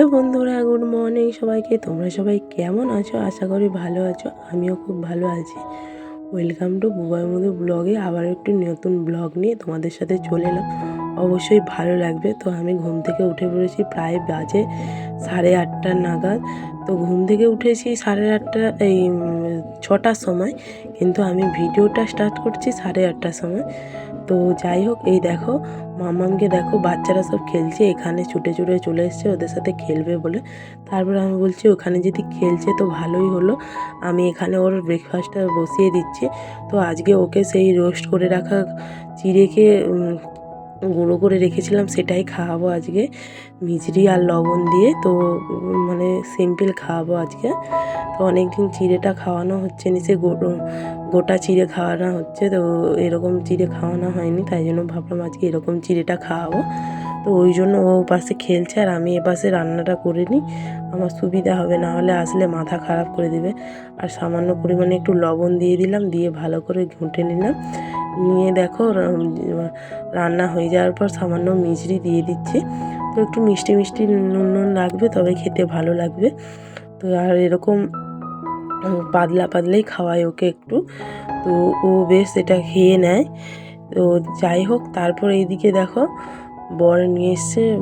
বন্ধুরা, good morning সবাইকে। তোমরা সবাই কেমন আছো? আশা করি ভালো আছো। আমিও খুব ভালো আছি। ওয়েলকাম টু বুবাই মধু ব্লগে আবার একটু নতুন ব্লগ নিয়ে তোমাদের সাথে চলে এলাম। অবশ্যই ভালো লাগবে। তো আমি ঘুম থেকে উঠে পড়েছি প্রায় বাজে সাড়ে আটটা নাগাদ। তো ঘুম থেকে উঠেছি সাড়ে আটটা, এই ছটার সময়। কিন্তু আমি ভিডিওটা স্টার্ট করছি সাড়ে আটটার সময়। তো যাই হোক, এই দেখো, মামামকে দেখো, বাচ্চারা সব খেলছে, এখানে ছুটে ছুটে চলে এসছে, ওদের সাথে খেলবে বলে। তারপরে আমি বলছি, ওখানে যদি খেলছে তো ভালোই হলো। আমি এখানে ওর ব্রেকফাস্টটা বসিয়ে দিচ্ছি। তো আজকে ওকে সেই রোস্ট করে রাখা চিড়েকে গুঁড়ো করে রেখেছিলাম, সেটাই খাওয়াবো আজকে। মিজরি আর লবণ দিয়ে, তো মানে সিম্পল খাওয়াবো আজকে। তো অনেকদিন চিড়েটা খাওয়ানো হচ্ছে না, সে গোটা চিড়ে খাওয়ানো হচ্ছে, তো এরকম চিড়ে খাওয়ানো হয়নি, তাই জন্য ভাবলাম আজকে এরকম চিড়েটা খাওয়াবো। তো ওই জন্য ও পাশে খেলছে আর আমি এপাশে রান্নাটা করে নিই, আমার সুবিধা হবে, না হলে আসলে মাথা খারাপ করে দেবে। আর সামান্য পরিমাণে একটু লবণ দিয়ে দিলাম, দিয়ে ভালো করে ঘুঁটে নিলাম। নিয়ে দেখো রান্না হয়ে যাওয়ার পর সামান্য মিচড়ি দিয়ে দিচ্ছি। তো একটু মিষ্টি মিষ্টি নুন নুন লাগবে, তবে খেতে ভালো লাগবে। তো আর এরকম পাতলা পাতলাই খাওয়াই ওকে একটু। তো ও বেশ এটা খেয়ে নেয়। তো যাই হোক, তারপর এইদিকে দেখো, বর নিয়ে এসছে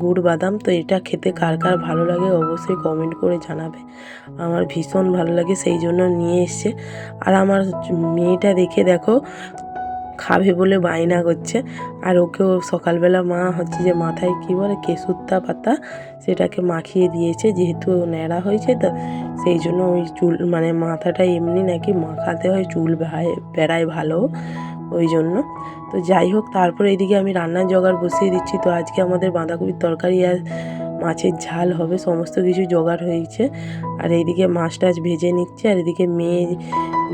গুড় বাদাম। তো এটা খেতে কার কার ভালো লাগে অবশ্যই কমেন্ট করে জানাবে। আমার ভীষণ ভালো লাগে, সেই জন্য নিয়ে এসছে। আর আমার মেয়েটা দেখে দেখো খাবে বলে বায়না করছে। আর ওকেও সকালবেলা মা হচ্ছে যে মাথায় কী বলে কেশুত্তা পাতা সেটাকে মাখিয়ে দিয়েছে, যেহেতু ন্যাড়া হয়েছে তো। সেই জন্য ওই চুল মানে মাথাটা এমনি নাকি মাখাতে হয়, চুল বেড়ায় ভালো ওই জন্য। তো যাই হোক, তারপরে এদিকে আমি রান্নার জোগাড় বসিয়ে দিচ্ছি। তো আজকে আমাদের বাঁধাকপির তরকারি আর মাছের ঝাল হবে, সমস্ত কিছু জোগাড় হয়েছে। আর এইদিকে মাছ টাছ ভেজে নিচ্ছে। আর এদিকে মেয়ে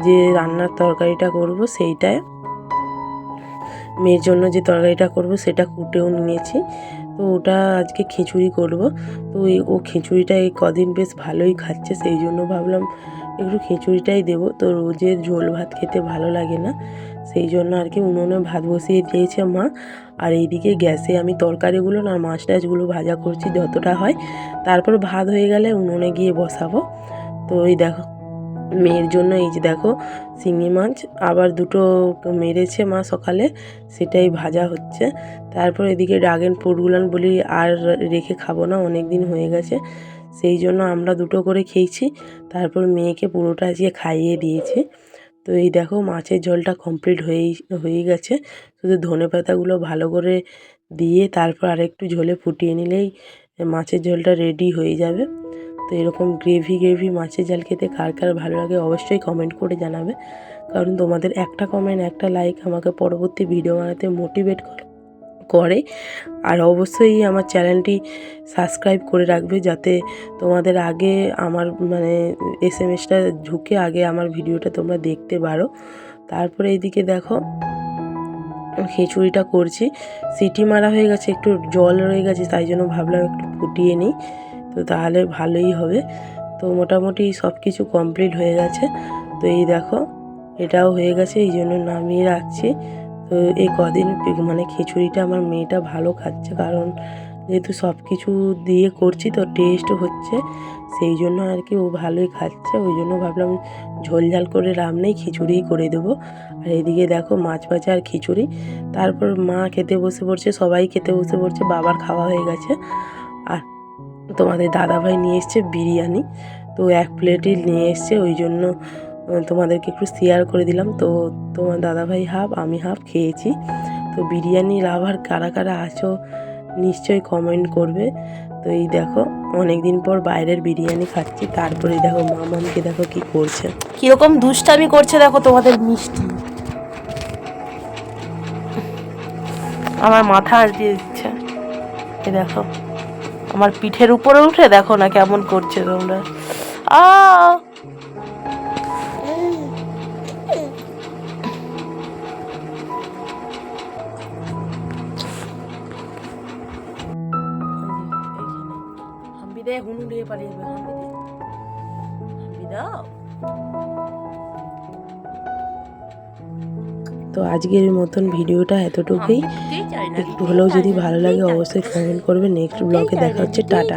যে রান্নার তরকারিটা করব সেইটায় মেয়ের জন্য যে তরকারিটা করব সেটা কুটেও নিয়েছি। তো ওটা আজকে খিচুড়ি করব। তো ও খিচুড়িটা এই কদিন বেশ ভালোই খাচ্ছে, সেই জন্য ভাবলাম একটু খিচুড়িটাই দেবো। তো রোজের ঝোল ভাত খেতে ভালো লাগে না, সেই জন্য আর কি উনুনে ভাত বসিয়ে দিয়েছে মা। আর এইদিকে গ্যাসে আমি তরকারিগুলো না, মাছ টাছগুলো ভাজা করছি, যতটা হয়। তারপর ভাত হয়ে গেলে উনুনে গিয়ে বসাবো। তো এই দেখো মেয়ের জন্য, এই যে দেখো শিঙি মাছ, আবার দুটো মেরেছে মা সকালে, সেটাই ভাজা হচ্ছে। তারপর এদিকে ড্রাগন ফ্রুটগুলান বলি আর রেখে খাব না অনেক দিন হয়ে গেছে। সেই জন্য আমরা দুটো করে খেয়েছি, তারপর মেয়েকে পুরোটা আজকে খাইয়ে দিয়েছি। তো এই দেখো মাছের ঝোলটা কমপ্লিট হয়েই হয়ে গেছে। শুধু ধনে পাতাগুলো ভালো করে দিয়ে তারপর আরেকটু ঝোলে ফুটিয়ে নিলেই মাছের ঝোলটা রেডি হয়ে যাবে। তো এরকম গ্রেভি গ্রেভি মাছের ঝাল খেতে কার কার ভালো লাগে অবশ্যই কমেন্ট করে জানাবে। কারণ তোমাদের একটা কমেন্ট একটা লাইক আমাকে পরবর্তী ভিডিও বানাতে মোটিভেট করে। আর অবশ্যই আমার চ্যানেলটি সাবস্ক্রাইব করে রাখবে যাতে তোমাদের আগে আমার মানে এস এম এসটা ঢুকে আগে আমার ভিডিওটা তোমরা দেখতে পারো। তারপরে এইদিকে দেখো খিচুড়িটা করছি। সিটি মারা হয়ে গেছে, একটু জল রয়ে গেছে, তাই জন্য ভাবলাম একটু ফুটিয়ে নিই। তো তাহলে ভালোই হবে। তো মোটামুটি সব কিছু কমপ্লিট হয়ে গেছে। তো এই দেখো, এটাও হয়ে গেছে, এই জন্য নামিয়ে রাখছি। তো এই কদিন মানে খিচুড়িটা আমার মেয়েটা ভালো খাচ্ছে, কারণ যেহেতু সব কিছু দিয়ে করছি তো টেস্ট হচ্ছে, সেই জন্য আর কি ও ভালোই খাচ্ছে। ওই জন্য ভাবলাম ঝোল ঝাল করে রাম নেই, খিচুড়িই করে দেবো। আর এদিকে দেখো মাছ ভাজা আর খিচুড়ি। তারপর মা খেতে বসে পড়ছে, সবাই খেতে বসে পড়ছে, বাবার খাওয়া হয়ে গেছে। তোমাদের দাদাভাই নিয়ে এসছে বিরিয়ানি। তো এক প্লেটই নিয়ে এসছে, ওই জন্য তোমাদেরকে একটু শেয়ার করে দিলাম। তো তোমার দাদাভাই হাফ আমি হাফ খেয়েছি। তো বিরিয়ানি লাভার কারা কারা আছো, নিশ্চয়ই কমেন্ট করবে। তো এই দেখো অনেক দিন পর বাইরের বিরিয়ানি খাচ্ছি। তারপরে দেখো মামামকে দেখো কি করছে। কীরকম দুষ্টামি করছে দেখো তোমাদের মিষ্টি। আমার মাথা আজ দিয়ে দিচ্ছে। এই দেখো। আমার পিঠের উপরে উঠে দেখো না কেমন করছে তোমরা। আ! হাম্বি দে হুনু পালিয়ে যাবে তো আজকের মতন ভিডিওটা এতটুকুই। একটু হলেও যদি ভালো লাগে অবশ্যই কমেন্ট করবে। নেক্সট ব্লগে দেখা হচ্ছে। টাটা।